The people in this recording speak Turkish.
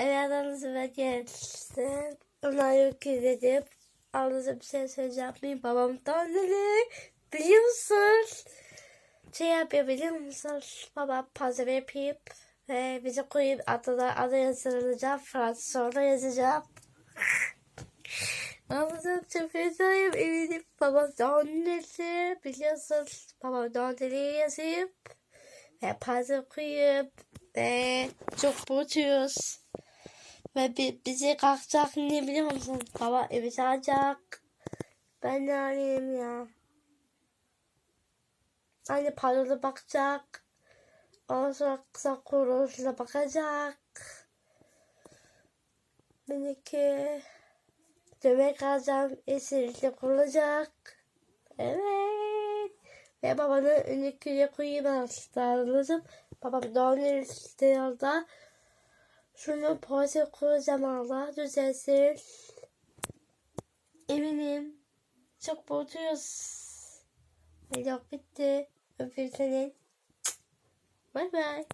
Evlerden ve gelsin. Ona yok edip Anlatıp bir şey söyleyeceğim miyim? Babam dedi. Biliyor musun? Şey yapıyor biliyor musun? Babam puzzle yapıp ve bize koyup adına adı yazılacağım. Fransız sonra yazacağım. Çok heyecanlıyım. Eminim babam da dedi. Biliyorsun. Babam da dedi yazıp ve puzzle koyup ve çok mutluyuz. Ve bi- bizi kalkacak ne biliyor musun? Baba evi çalacak. Ben ne arayayım ya? Anne paralı bakacak. Ondan sonra kısa kuruluşuna bakacak. Benimki demek alacağım esirlikle kurulacak. Evet. Ve babanın önlüküne koyayım aslında. Babam doğum günü yolda. Şunu kuracağım Allah düzelsin. Eminim. Çok mutluyuz. Vlog bitti. Öpüyorum seni. Bay bay.